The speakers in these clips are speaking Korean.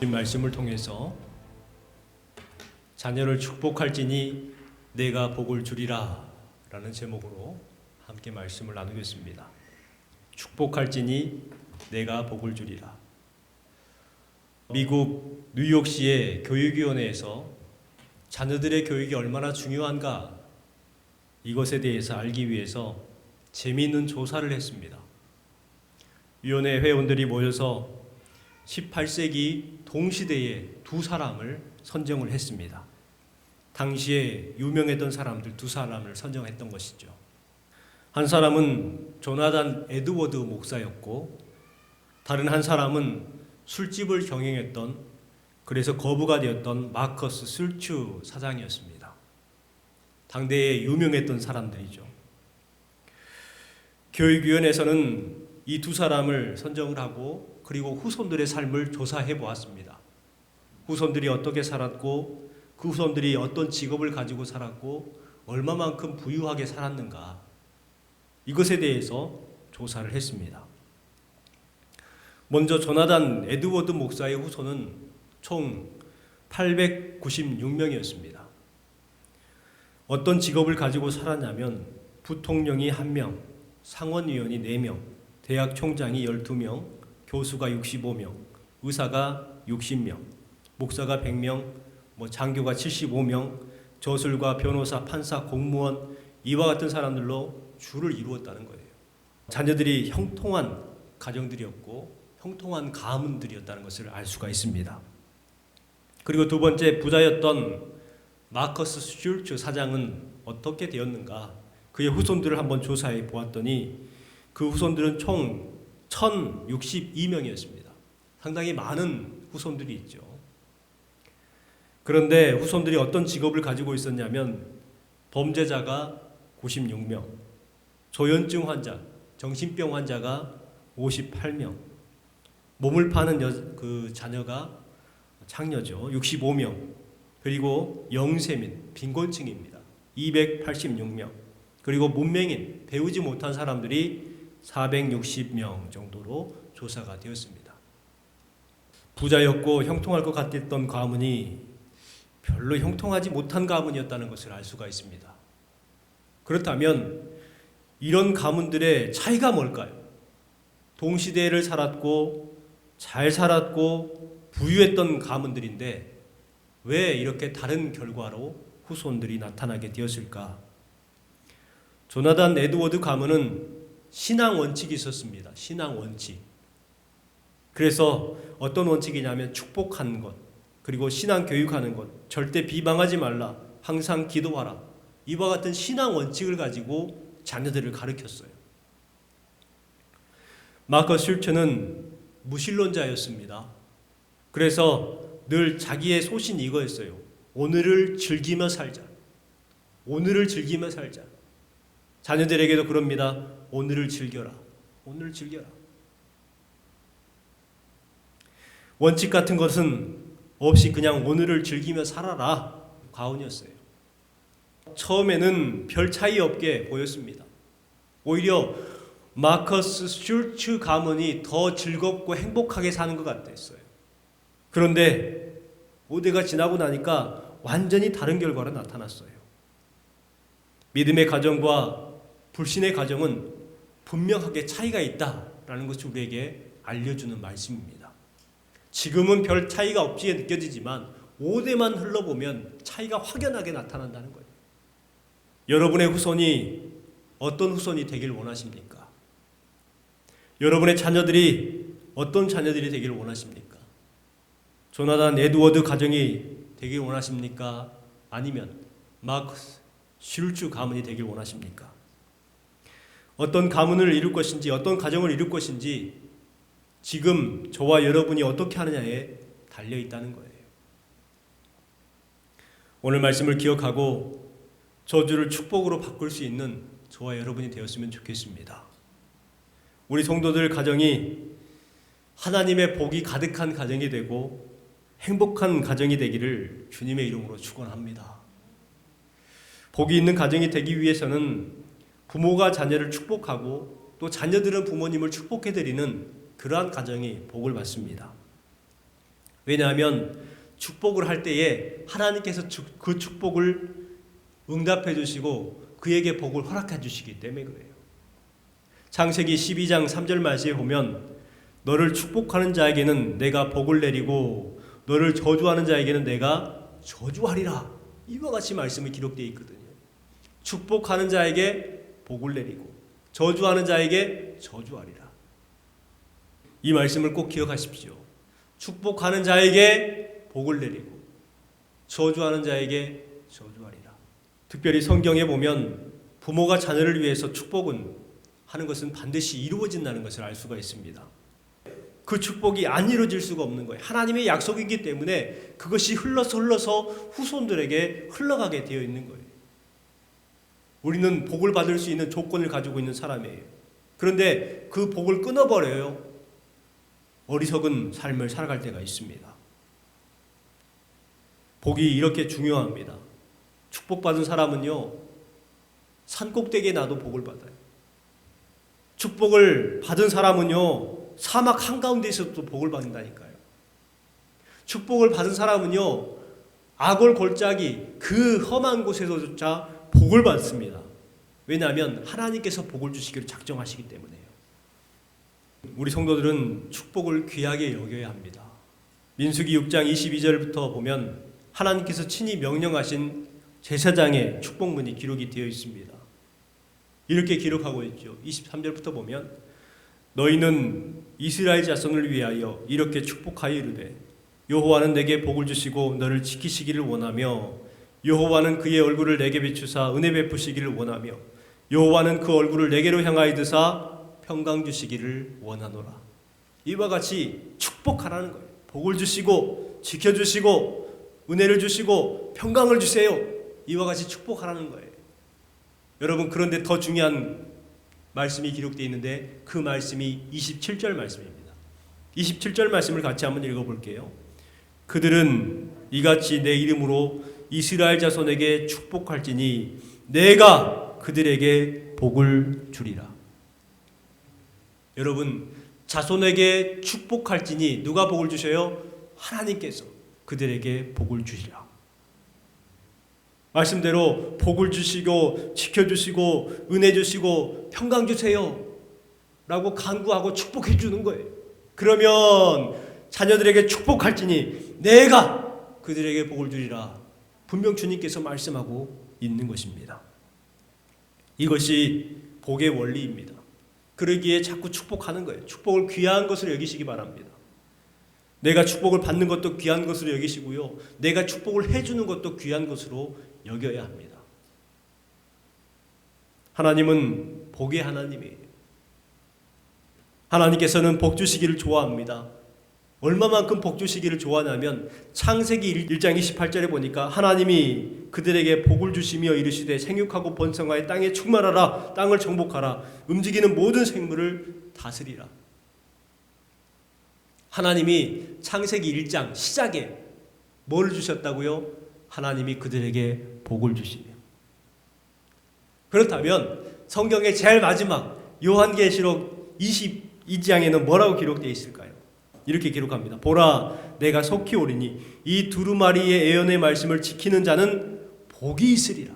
이 말씀을 통해서 자녀를 축복할지니 내가 복을 주리라 라는 제목으로 함께 말씀을 나누겠습니다. 축복할지니 내가 복을 주리라. 미국 뉴욕시의 교육위원회에서 자녀들의 교육이 얼마나 중요한가 이것에 대해서 알기 위해서 재미있는 조사를 했습니다. 위원회 회원들이 모여서 18세기 동시대의 두 사람을 선정을 했습니다. 당시에 유명했던 사람들 두 사람을 선정했던 것이죠. 한 사람은 조나단 에드워드 목사였고 다른 한 사람은 술집을 경영했던 그래서 거부가 되었던 마커스 술추 사장이었습니다. 당대에 유명했던 사람들이죠. 교육위원회에서는 이 두 사람을 선정을 하고 그리고 후손들의 삶을 조사해 보았습니다. 후손들이 어떻게 살았고 그 후손들이 어떤 직업을 가지고 살았고 얼마만큼 부유하게 살았는가 이것에 대해서 조사를 했습니다. 먼저 조나단 에드워드 목사의 후손은 총 896명이었습니다. 어떤 직업을 가지고 살았냐면 부통령이 1명, 상원의원이 4명, 대학 총장이 12명, 교수가 65명, 의사가 60명, 목사가 100명, 뭐 장교가 75명, 저술과 변호사, 판사, 공무원 이와 같은 사람들로 주를 이루었다는 거예요. 자녀들이 형통한 가정들이었고 형통한 가문들이었다는 것을 알 수가 있습니다. 그리고 두 번째 부자였던 마커스 슐츠 사장은 어떻게 되었는가? 그의 후손들을 한번 조사해 보았더니 그 후손들은 총 1062명이었습니다. 상당히 많은 후손들이 있죠. 그런데 후손들이 어떤 직업을 가지고 있었냐면 범죄자가 96명, 조현증 환자, 정신병 환자가 58명, 몸을 파는 여, 그 자녀가 창녀죠. 65명. 그리고 영세민, 빈곤층입니다. 286명. 그리고 문맹인, 배우지 못한 사람들이 460명 정도로 조사가 되었습니다. 부자였고 형통할 것 같았던 가문이 별로 형통하지 못한 가문이었다는 것을 알 수가 있습니다. 그렇다면 이런 가문들의 차이가 뭘까요? 동시대를 살았고 잘 살았고 부유했던 가문들인데 왜 이렇게 다른 결과로 후손들이 나타나게 되었을까? 조나단 에드워드 가문은 신앙 원칙이 있었습니다. 신앙 원칙. 그래서 어떤 원칙이냐면 축복하는 것, 그리고 신앙 교육하는 것, 절대 비방하지 말라, 항상 기도하라. 이와 같은 신앙 원칙을 가지고 자녀들을 가르쳤어요. 마커 슐츠는 무신론자였습니다. 그래서 늘 자기의 소신 이거였어요. 오늘을 즐기며 살자. 오늘을 즐기며 살자. 자녀들에게도 그럽니다. 오늘을 즐겨라. 오늘을 즐겨라. 원칙 같은 것은 없이 그냥 오늘을 즐기며 살아라. 가훈이었어요. 처음에는 별 차이 없게 보였습니다. 오히려 마커스 슐츠 가문이 더 즐겁고 행복하게 사는 것 같았어요. 그런데 오대가 지나고 나니까 완전히 다른 결과가 나타났어요. 믿음의 가정과 불신의 가정은 분명하게 차이가 있다라는 것이 우리에게 알려주는 말씀입니다. 지금은 별 차이가 없이 느껴지지만 5대만 흘러보면 차이가 확연하게 나타난다는 거예요. 여러분의 후손이 어떤 후손이 되길 원하십니까? 여러분의 자녀들이 어떤 자녀들이 되길 원하십니까? 조나단 에드워드 가정이 되길 원하십니까? 아니면 마크스 슐츠 가문이 되길 원하십니까? 어떤 가문을 이룰 것인지 어떤 가정을 이룰 것인지 지금 저와 여러분이 어떻게 하느냐에 달려 있다는 거예요. 오늘 말씀을 기억하고 저주를 축복으로 바꿀 수 있는 저와 여러분이 되었으면 좋겠습니다. 우리 성도들 가정이 하나님의 복이 가득한 가정이 되고 행복한 가정이 되기를 주님의 이름으로 축원합니다. 복이 있는 가정이 되기 위해서는 부모가 자녀를 축복하고 또 자녀들은 부모님을 축복해 드리는 그러한 가정이 복을 받습니다. 왜냐하면 축복을 할 때에 하나님께서 축- 그 축복을 응답해 주시고 그에게 복을 허락해 주시기 때문에 그래요. 창세기 12장 3절 말씀에 보면 너를 축복하는 자에게는 내가 복을 내리고 너를 저주하는 자에게는 내가 저주하리라. 이와 같이 말씀이 기록되어 있거든요. 축복하는 자에게 복을 내리고 저주하는 자에게 저주하리라. 이 말씀을 꼭 기억하십시오. 축복하는 자에게 복을 내리고 저주하는 자에게 저주하리라. 특별히 성경에 보면 부모가 자녀를 위해서 축복은 하는 것은 반드시 이루어진다는 것을 알 수가 있습니다. 그 축복이 안 이루어질 수가 없는 거예요. 하나님의 약속이기 때문에 그것이 흘러서 흘러서 후손들에게 흘러가게 되어 있는 거예요. 우리는 복을 받을 수 있는 조건을 가지고 있는 사람이에요. 그런데 그 복을 끊어버려요. 어리석은 삶을 살아갈 때가 있습니다. 복이 이렇게 중요합니다. 축복받은 사람은요, 산꼭대기에 나도 복을 받아요. 축복을 받은 사람은요, 사막 한가운데에서도 복을 받는다니까요. 축복을 받은 사람은요, 악골 골짜기 그 험한 곳에서조차 복을 받습니다. 왜냐하면 하나님께서 복을 주시기를 작정하시기 때문에요. 우리 성도들은 축복을 귀하게 여겨야 합니다. 민수기 6장 22절부터 보면 하나님께서 친히 명령하신 제사장의 축복문이 기록이 되어 있습니다. 이렇게 기록하고 있죠. 23절부터 보면 너희는 이스라엘 자손을 위하여 이렇게 축복하여 이르되 여호와는 내게 복을 주시고 너를 지키시기를 원하며 여호와는 그의 얼굴을 내게 비추사 은혜 베푸시기를 원하며 여호와는 그 얼굴을 내게로 향하여 드사 평강 주시기를 원하노라. 이와 같이 축복하라는 거예요. 복을 주시고 지켜 주시고 은혜를 주시고 평강을 주세요. 이와 같이 축복하라는 거예요. 여러분 그런데 더 중요한 말씀이 기록되어 있는데 그 말씀이 27절 말씀입니다. 27절 말씀을 같이 한번 읽어 볼게요. 그들은 이같이 내 이름으로 이스라엘 자손에게 축복할지니 내가 그들에게 복을 주리라. 여러분 자손에게 축복할지니 누가 복을 주셔요? 하나님께서 그들에게 복을 주시라. 말씀대로 복을 주시고 지켜주시고 은혜 주시고 평강 주세요. 라고 간구하고 축복해 주는 거예요. 그러면 자녀들에게 축복할지니 내가 그들에게 복을 주리라. 분명 주님께서 말씀하고 있는 것입니다. 이것이 복의 원리입니다. 그러기에 자꾸 축복하는 거예요. 축복을 귀한 것으로 여기시기 바랍니다. 내가 축복을 받는 것도 귀한 것으로 여기시고요. 내가 축복을 해주는 것도 귀한 것으로 여겨야 합니다. 하나님은 복의 하나님이에요. 하나님께서는 복 주시기를 좋아합니다. 얼마만큼 복 주시기를 좋아하냐면 창세기 1장 28절에 보니까 하나님이 그들에게 복을 주시며 이르시되 생육하고 번성하여 땅에 충만하라 땅을 정복하라 움직이는 모든 생물을 다스리라. 하나님이 창세기 1장 시작에 뭘 주셨다고요? 하나님이 그들에게 복을 주시며. 그렇다면 성경의 제일 마지막 요한계시록 22장에는 뭐라고 기록되어 있을까요? 이렇게 기록합니다. 보라, 내가 속히 오리니 이 두루마리의 예언의 말씀을 지키는 자는 복이 있으리라.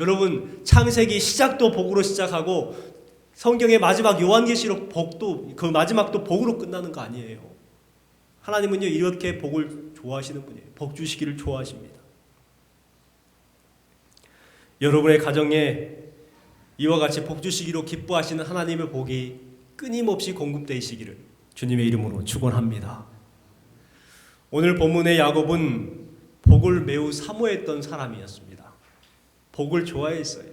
여러분, 창세기 시작도 복으로 시작하고 성경의 마지막 요한계시록 복도 그 마지막도 복으로 끝나는 거 아니에요. 하나님은요 이렇게 복을 좋아하시는 분이에요. 복 주시기를 좋아하십니다. 여러분의 가정에 이와 같이 복 주시기로 기뻐하시는 하나님의 복이 끊임없이 공급되시기를 주님의 이름으로 축원합니다. 오늘 본문의 야곱은 복을 매우 사모했던 사람이었습니다. 복을 좋아했어요.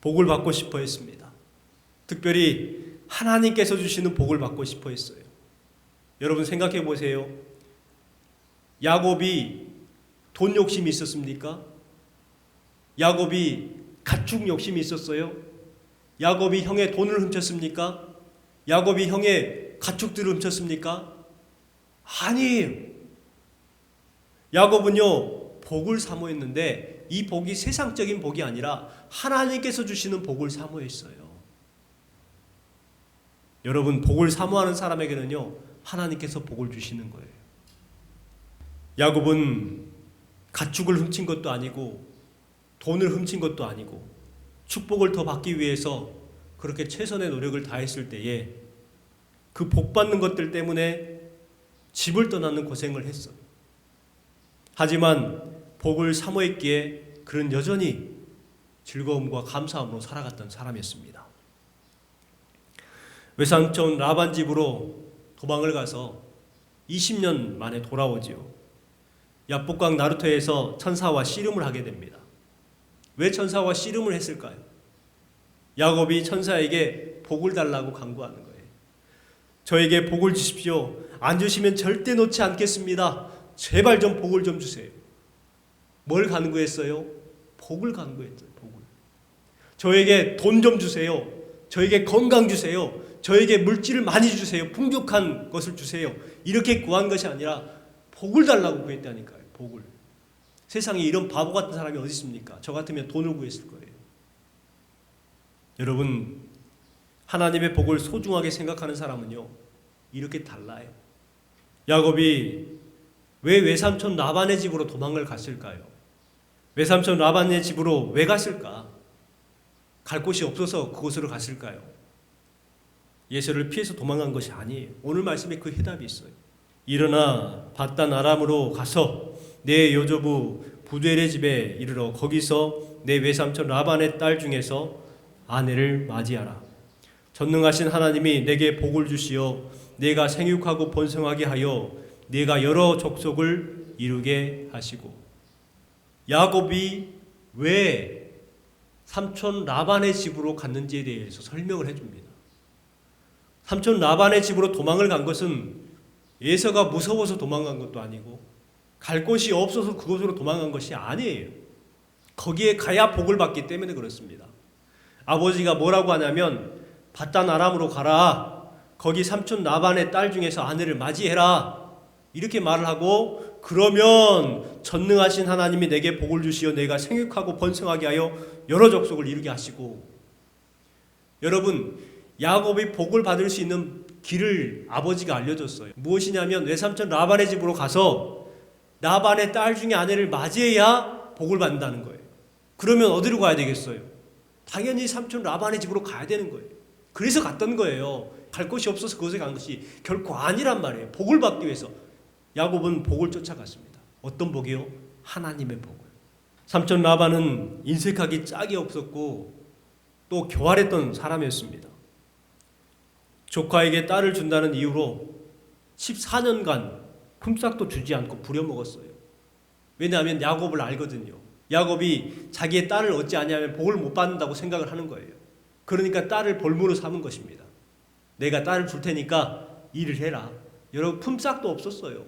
복을 받고 싶어 했습니다. 특별히 하나님께서 주시는 복을 받고 싶어 했어요. 여러분 생각해 보세요. 야곱이 돈 욕심이 있었습니까? 야곱이 가축 욕심이 있었어요? 야곱이 형의 돈을 훔쳤습니까? 야곱이 형의 가축들을 훔쳤습니까? 아니에요. 야곱은요, 복을 사모했는데 이 복이 세상적인 복이 아니라 하나님께서 주시는 복을 사모했어요. 여러분, 복을 사모하는 사람에게는요, 하나님께서 복을 주시는 거예요. 야곱은 가축을 훔친 것도 아니고 돈을 훔친 것도 아니고 축복을 더 받기 위해서 그렇게 최선의 노력을 다했을 때에 그 복 받는 것들 때문에 집을 떠나는 고생을 했어요. 하지만 복을 사모했기에 그는 여전히 즐거움과 감사함으로 살아갔던 사람이었습니다. 외삼촌 라반 집으로 도망을 가서 20년 만에 돌아오지요. 야복강 나루토에서 천사와 씨름을 하게 됩니다. 왜 천사와 씨름을 했을까요? 야곱이 천사에게 복을 달라고 간구하는 거예요. 저에게 복을 주십시오. 안 주시면 절대 놓지 않겠습니다. 제발 좀 복을 좀 주세요. 뭘 간구했어요? 복을 간구했죠. 복을. 저에게 돈 좀 주세요. 저에게 건강 주세요. 저에게 물질을 많이 주세요. 풍족한 것을 주세요. 이렇게 구한 것이 아니라 복을 달라고 구했다니까요. 복을. 세상에 이런 바보 같은 사람이 어디 있습니까? 저 같으면 돈을 구했을 거예요. 여러분 하나님의 복을 소중하게 생각하는 사람은요 이렇게 달라요. 야곱이 왜 외삼촌 라반의 집으로 도망을 갔을까요? 외삼촌 라반의 집으로 왜 갔을까? 갈 곳이 없어서 그곳으로 갔을까요? 예수를 피해서 도망간 것이 아니에요. 오늘 말씀에 그 해답이 있어요. 일어나 바단 아람으로 가서 내 여조부 부두엘의 집에 이르러 거기서 내 외삼촌 라반의 딸 중에서 아내를 맞이하라. 전능하신 하나님이 내게 복을 주시어 내가 생육하고 번성하게 하여 내가 여러 족속을 이루게 하시고 야곱이 왜 삼촌 라반의 집으로 갔는지에 대해서 설명을 해줍니다. 삼촌 라반의 집으로 도망을 간 것은 예서가 무서워서 도망간 것도 아니고 갈 곳이 없어서 그곳으로 도망간 것이 아니에요. 거기에 가야 복을 받기 때문에 그렇습니다. 아버지가 뭐라고 하냐면 바단 아람으로 가라. 거기 삼촌 나반의 딸 중에서 아내를 맞이해라. 이렇게 말을 하고 그러면 전능하신 하나님이 내게 복을 주시어 내가 생육하고 번성하게 하여 여러 족속을 이루게 하시고 여러분 야곱이 복을 받을 수 있는 길을 아버지가 알려줬어요. 무엇이냐면 외삼촌 라반의 집으로 가서 라반의 딸 중에 아내를 맞이해야 복을 받는다는 거예요. 그러면 어디로 가야 되겠어요? 당연히 삼촌 라반의 집으로 가야 되는 거예요. 그래서 갔던 거예요. 갈 곳이 없어서 그곳에 간 것이 결코 아니란 말이에요. 복을 받기 위해서 야곱은 복을 쫓아갔습니다. 어떤 복이요? 하나님의 복을. 삼촌 라반은 인색하기 짝이 없었고 또 교활했던 사람이었습니다. 조카에게 딸을 준다는 이유로 14년간 품삯도 주지 않고 부려먹었어요. 왜냐하면 야곱을 알거든요. 야곱이 자기의 딸을 얻지 아니하면 복을 못 받는다고 생각을 하는 거예요. 그러니까 딸을 볼모로 삼은 것입니다. 내가 딸을 줄 테니까 일을 해라. 여러분 품삯도 없었어요.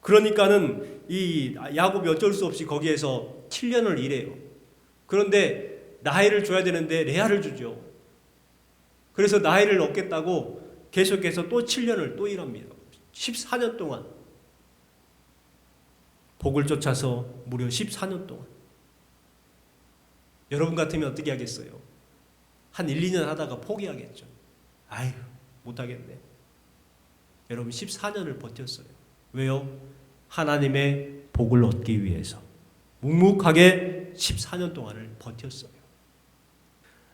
그러니까는 이 야곱이 어쩔 수 없이 거기에서 7년을 일해요. 그런데 나이를 줘야 되는데 레아를 주죠. 그래서 나이를 얻겠다고 계속해서 또 7년을 또 일합니다. 14년 동안 복을 쫓아서 무려 14년 동안 여러분 같으면 어떻게 하겠어요? 한 1, 2년 하다가 포기하겠죠. 아유, 못하겠네. 여러분 14년을 버텼어요. 왜요? 하나님의 복을 얻기 위해서. 묵묵하게 14년 동안을 버텼어요.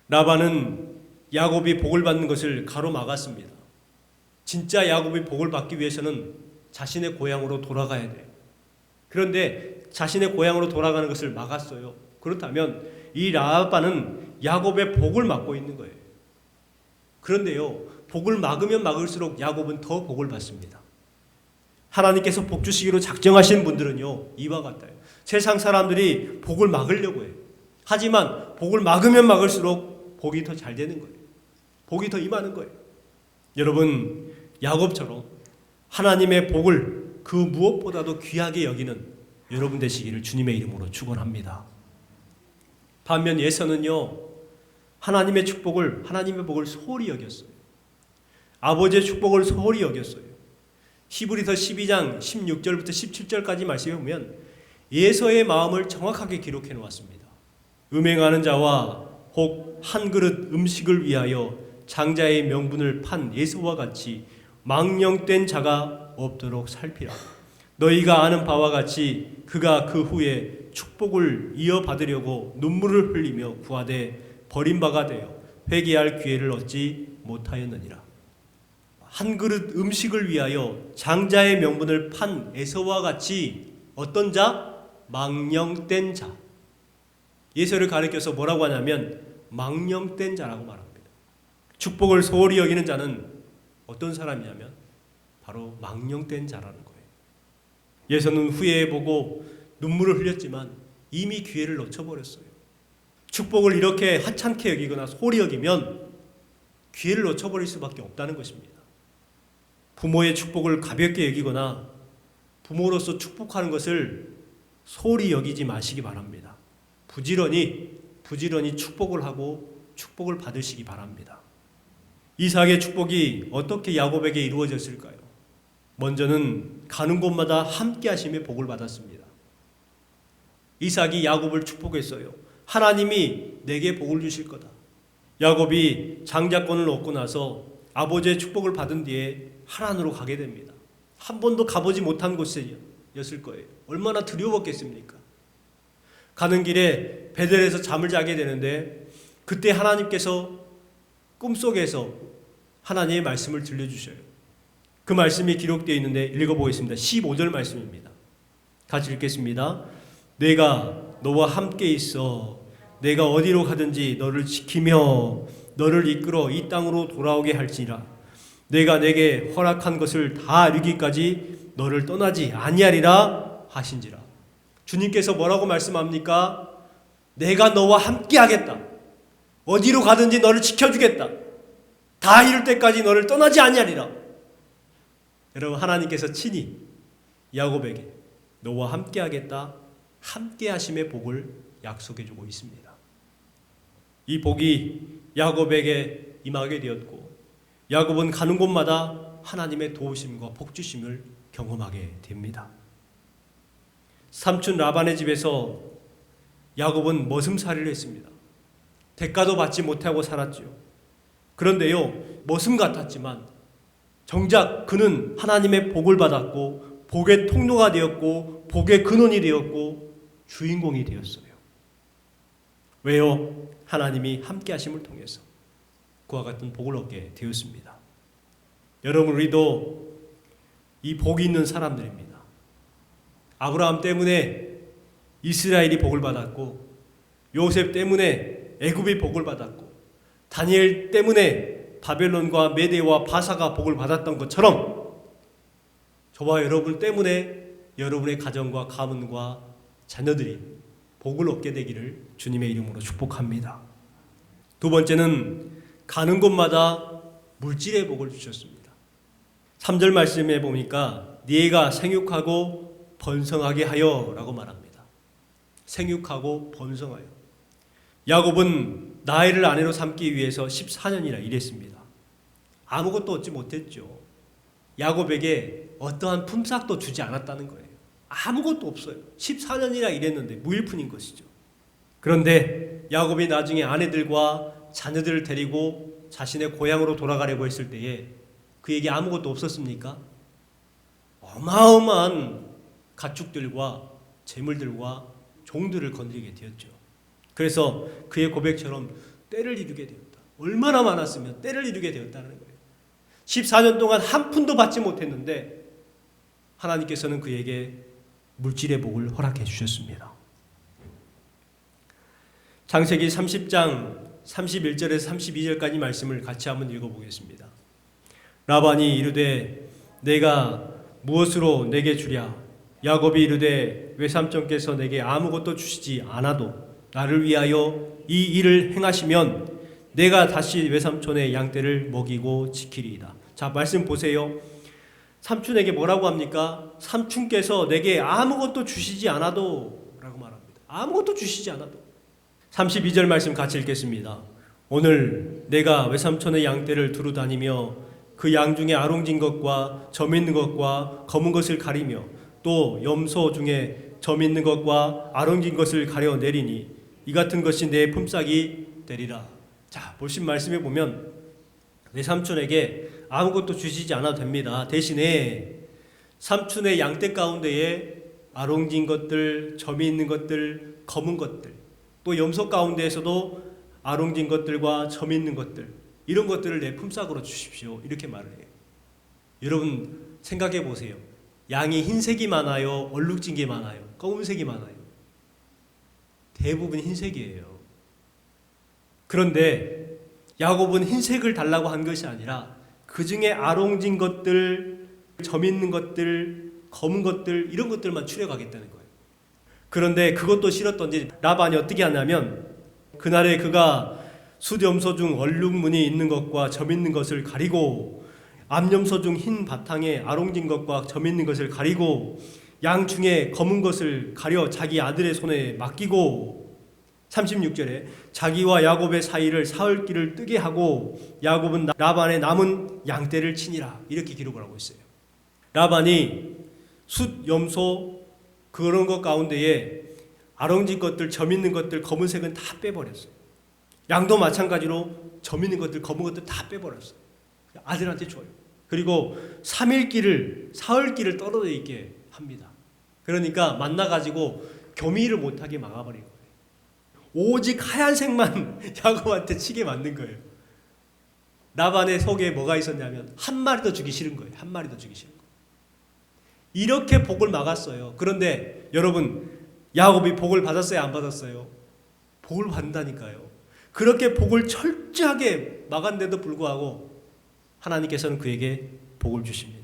라반은 야곱이 복을 받는 것을 가로막았습니다. 진짜 야곱이 복을 받기 위해서는 자신의 고향으로 돌아가야 돼요. 그런데 자신의 고향으로 돌아가는 것을 막았어요. 그렇다면 이 라반은 야곱의 복을 막고 있는 거예요. 그런데요, 복을 막으면 막을수록 야곱은 더 복을 받습니다. 하나님께서 복 주시기로 작정하신 분들은요, 이와 같아요. 세상 사람들이 복을 막으려고 해요. 하지만 복을 막으면 막을수록 복이 더 잘 되는 거예요. 복이 더 임하는 거예요. 여러분, 야곱처럼 하나님의 복을 그 무엇보다도 귀하게 여기는 여러분 되시기를 주님의 이름으로 축원합니다. 반면 예서는요 하나님의 축복을 하나님의 복을 소홀히 여겼어요. 아버지의 축복을 소홀히 여겼어요. 히브리서 12장 16절부터 17절까지 말씀해 보면 예서의 마음을 정확하게 기록해 놓았습니다. 음행하는 자와 혹 한 그릇 음식을 위하여 장자의 명분을 판 예수와 같이 망령된 자가 없도록 살피라. 너희가 아는 바와 같이 그가 그 후에 축복을 이어받으려고 눈물을 흘리며 구하되 버린 바가 되어 회개할 기회를 얻지 못하였느니라. 한 그릇 음식을 위하여 장자의 명분을 판 에서와 같이 어떤 자? 망령된 자. 예서를 가리켜서 뭐라고 하냐면 망령된 자라고 말합니다. 축복을 소홀히 여기는 자는 어떤 사람이냐면 바로 망령된 자라는 거예요. 예서는 후회해 보고 눈물을 흘렸지만 이미 기회를 놓쳐버렸어요. 축복을 이렇게 하찮게 여기거나 소홀히 여기면 기회를 놓쳐버릴 수밖에 없다는 것입니다. 부모의 축복을 가볍게 여기거나 부모로서 축복하는 것을 소홀히 여기지 마시기 바랍니다. 부지런히 부지런히 축복을 하고 축복을 받으시기 바랍니다. 이삭의 축복이 어떻게 야곱에게 이루어졌을까요? 먼저는 가는 곳마다 함께 하심의 복을 받았습니다. 이삭이 야곱을 축복했어요. 하나님이 내게 복을 주실 거다. 야곱이 장자권을 얻고 나서 아버지의 축복을 받은 뒤에 하란으로 가게 됩니다. 한 번도 가보지 못한 곳이었을 거예요. 얼마나 두려웠겠습니까? 가는 길에 베델에서 잠을 자게 되는데 그때 하나님께서 꿈속에서 하나님의 말씀을 들려주셔요. 그 말씀이 기록되어 있는데 읽어보겠습니다. 15절 말씀입니다. 같이 읽겠습니다. 내가 너와 함께 있어 내가 어디로 가든지 너를 지키며 너를 이끌어 이 땅으로 돌아오게 할지라 내가 내게 허락한 것을 다 이루기까지 너를 떠나지 아니하리라 하신지라 주님께서 뭐라고 말씀합니까? 내가 너와 함께 하겠다. 어디로 가든지 너를 지켜주겠다. 다 이룰 때까지 너를 떠나지 아니하리라. 여러분 하나님께서 친히 야곱에게 너와 함께 하겠다. 함께 하심의 복을 약속해 주고 있습니다. 이 복이 야곱에게 임하게 되었고 야곱은 가는 곳마다 하나님의 도우심과 복주심을 경험하게 됩니다. 삼촌 라반의 집에서 야곱은 머슴살이를 했습니다. 대가도 받지 못하고 살았죠. 그런데요, 머슴 같았지만 정작 그는 하나님의 복을 받았고 복의 통로가 되었고 복의 근원이 되었고 주인공이 되었어요. 왜요? 하나님이 함께 하심을 통해서 그와 같은 복을 얻게 되었습니다. 여러분 우리도 이 복이 있는 사람들입니다. 아브라함 때문에 이스라엘이 복을 받았고 요셉 때문에 애굽이 복을 받았고 다니엘 때문에 바벨론과 메데와 바사가 복을 받았던 것처럼 저와 여러분 때문에 여러분의 가정과 가문과 자녀들이 복을 얻게 되기를 주님의 이름으로 축복합니다. 두 번째는 가는 곳마다 물질의 복을 주셨습니다. 3절 말씀에 보니까 네가 생육하고 번성하게 하여라고 말합니다. 생육하고 번성하여. 야곱은 나이를 아내로 삼기 위해서 14년이나 일했습니다. 아무것도 얻지 못했죠. 야곱에게 어떠한 품삯도 주지 않았다는 거예요. 아무것도 없어요. 14년이나 일했는데 무일푼인 것이죠. 그런데 야곱이 나중에 아내들과 자녀들을 데리고 자신의 고향으로 돌아가려고 했을 때에 그에게 아무것도 없었습니까? 어마어마한 가축들과 재물들과 종들을 건드리게 되었죠. 그래서 그의 고백처럼 때를 이루게 되었다. 얼마나 많았으면 때를 이루게 되었다는 거예요. 14년 동안 한 푼도 받지 못했는데 하나님께서는 그에게 물질의 복을 허락해 주셨습니다. 창세기 30장 31절에서 32절까지 말씀을 같이 한번 읽어보겠습니다. 라반이 이르되 내가 무엇으로 내게 주랴 야곱이 이르되 외삼촌께서 내게 아무것도 주시지 않아도 나를 위하여 이 일을 행하시면 내가 다시 외삼촌의 양떼를 먹이고 지키리이다. 자 말씀 보세요. 삼촌에게 뭐라고 합니까? 삼촌께서 내게 아무것도 주시지 않아도 라고 말합니다. 아무것도 주시지 않아도. 32절 말씀 같이 읽겠습니다. 오늘 내가 외삼촌의 양떼를 두루 다니며 그 양 중에 아롱진 것과 점 있는 것과 검은 것을 가리며 또 염소 중에 점 있는 것과 아롱진 것을 가려 내리니 이 같은 것이 내 품삯이 되리라. 자, 보신 말씀에 보면 내 삼촌에게 아무것도 주시지 않아도 됩니다. 대신에 삼촌의 양떼 가운데에 아롱진 것들, 점이 있는 것들, 검은 것들, 또 염소 가운데에서도 아롱진 것들과 점이 있는 것들 이런 것들을 내 품삯으로 주십시오. 이렇게 말을 해요. 여러분 생각해 보세요. 양이 흰색이 많아요, 얼룩진 게 많아요, 검은색이 많아요. 대부분 흰색이에요. 그런데 야곱은 흰색을 달라고 한 것이 아니라 그 중에 아롱진 것들, 점 있는 것들, 검은 것들 이런 것들만 추려가겠다는 거예요. 그런데 그것도 싫었던지 라반이 어떻게 하냐면 그날에 그가 수염소 중 얼룩무늬 있는 것과 점 있는 것을 가리고 암염소 중 흰 바탕에 아롱진 것과 점 있는 것을 가리고 양 중에 검은 것을 가려 자기 아들의 손에 맡기고 36절에 자기와 야곱의 사이를 사흘 길을 뜨게 하고 야곱은 라반의 남은 양떼를 치니라 이렇게 기록을 하고 있어요. 라반이 숫 염소 그런 것 가운데에 아롱진 것들 점 있는 것들 검은색은 다 빼버렸어요. 양도 마찬가지로 점 있는 것들 검은 것들 다 빼버렸어요. 아들한테 줘요. 그리고 3일 길을 사흘 길을 떨어져 있게 합니다. 그러니까 만나가지고 교미를 못하게 막아버린 거예요. 오직 하얀색만 야곱한테 치게 만든 거예요. 나반의 속에 뭐가 있었냐면 한 마리 더 주기 싫은 거예요. 한 마리 더 주기 싫은 거예요. 이렇게 복을 막았어요. 그런데 여러분 야곱이 복을 받았어요, 안 받았어요? 복을 받는다니까요. 그렇게 복을 철저하게 막았는데도 불구하고 하나님께서는 그에게 복을 주십니다.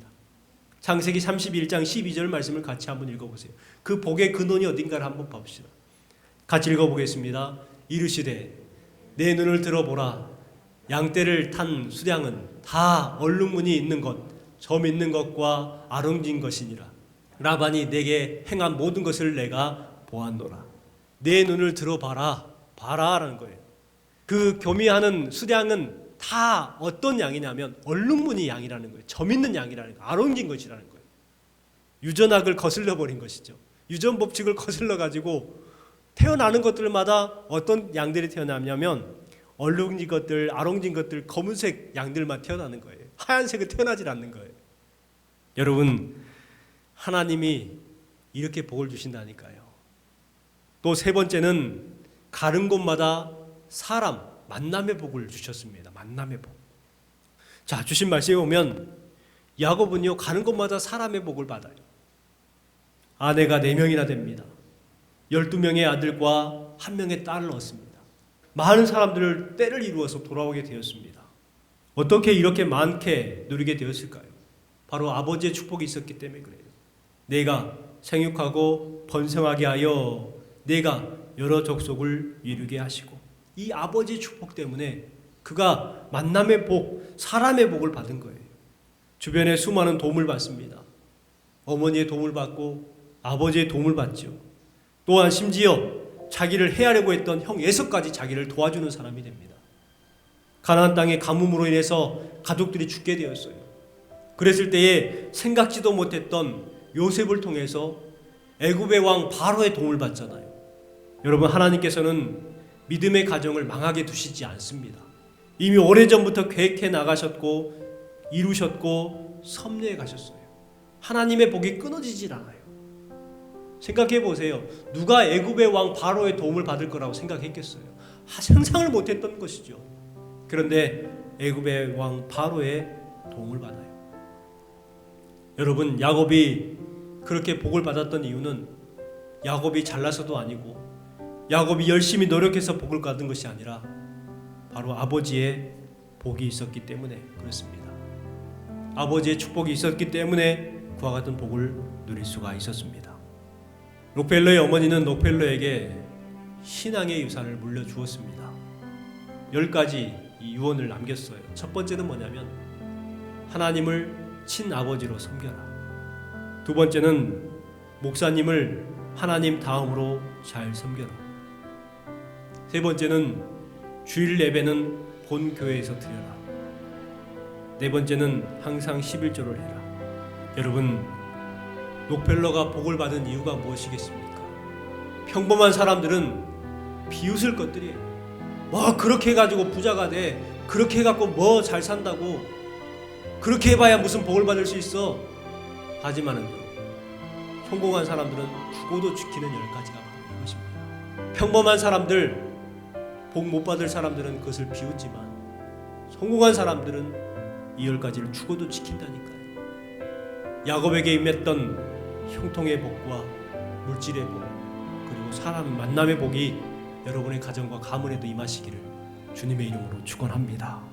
창세기 31장 12절 말씀을 같이 한번 읽어보세요. 그 복의 근원이 어딘가를 한번 봅시다. 같이 읽어보겠습니다. 이르시되 내 눈을 들어보라. 양떼를 탄 수량은 다 얼룩무늬 있는 것, 점 있는 것과 아롱진 것이니라. 라반이 내게 행한 모든 것을 내가 보았노라. 내 눈을 들어봐라. 봐라라는 거예요. 그 교미하는 수량은 다 어떤 양이냐면 얼룩무늬 양이라는 거예요. 점 있는 양이라는 거예요. 아롱진 것이라는 거예요. 유전학을 거슬러 버린 것이죠. 유전 법칙을 거슬러 가지고 태어나는 것들마다 어떤 양들이 태어나냐면 얼룩진 것들, 아롱진 것들, 검은색 양들만 태어나는 거예요. 하얀색은 태어나질 않는 거예요. 여러분 하나님이 이렇게 복을 주신다니까요. 또 세 번째는 가는 곳마다 사람 만남의 복을 주셨습니다. 만남의 복. 자, 주신 말씀에 보면 야곱은요 가는 곳마다 사람의 복을 받아요. 아내가 네 명이나 됩니다. 12명의 아들과 한 명의 딸을 얻습니다. 많은 사람들을 때를 이루어서 돌아오게 되었습니다. 어떻게 이렇게 많게 누리게 되었을까요? 바로 아버지의 축복이 있었기 때문에 그래요. 내가 생육하고 번성하게 하여 내가 여러 족속을 이루게 하시고 이 아버지의 축복 때문에 그가 만남의 복, 사람의 복을 받은 거예요. 주변에 수많은 도움을 받습니다. 어머니의 도움을 받고 아버지의 도움을 받죠. 또한 심지어 자기를 해하려고 했던 형 예서까지 자기를 도와주는 사람이 됩니다. 가나안 땅의 가뭄으로 인해서 가족들이 죽게 되었어요. 그랬을 때에 생각지도 못했던 요셉을 통해서 애굽의 왕 바로의 도움을 받잖아요. 여러분 하나님께서는 믿음의 가정을 망하게 두시지 않습니다. 이미 오래전부터 계획해 나가셨고 이루셨고 섭리해 가셨어요. 하나님의 복이 끊어지질 않아요. 생각해 보세요. 누가 애굽의 왕 바로의 도움을 받을 거라고 생각했겠어요? 상상을 못했던 것이죠. 그런데 애굽의 왕 바로의 도움을 받아요. 여러분 야곱이 그렇게 복을 받았던 이유는 야곱이 잘나서도 아니고 야곱이 열심히 노력해서 복을 받은 것이 아니라 바로 아버지의 복이 있었기 때문에 그렇습니다. 아버지의 축복이 있었기 때문에 그와 같은 복을 누릴 수가 있었습니다. 록펠러의 어머니는 록펠러에게 신앙의 유산을 물려주었습니다. 열 가지 유언을 남겼어요. 첫 번째는 뭐냐면 하나님을 친아버지로 섬겨라. 두 번째는 목사님을 하나님 다음으로 잘 섬겨라. 세 번째는 주일 예배는 본 교회에서 드려라. 네 번째는 항상 11조를 해라. 여러분, 록펠러가 복을 받은 이유가 무엇이겠습니까? 평범한 사람들은 비웃을 것들이에요. 뭐 그렇게 해가지고 부자가 돼 그렇게 해갖고 뭐 잘 산다고 그렇게 해봐야 무슨 복을 받을 수 있어 하지만은요 성공한 사람들은 죽어도 지키는 열 가지가 바로 이것입니다 평범한 사람들 복 못 받을 사람들은 그것을 비웃지만 성공한 사람들은 이 열 가지를 죽어도 지킨다니까요 야곱에게 임했던 형통의 복과 물질의 복 그리고 사람 만남의 복이 여러분의 가정과 가문에도 임하시기를 주님의 이름으로 축원합니다.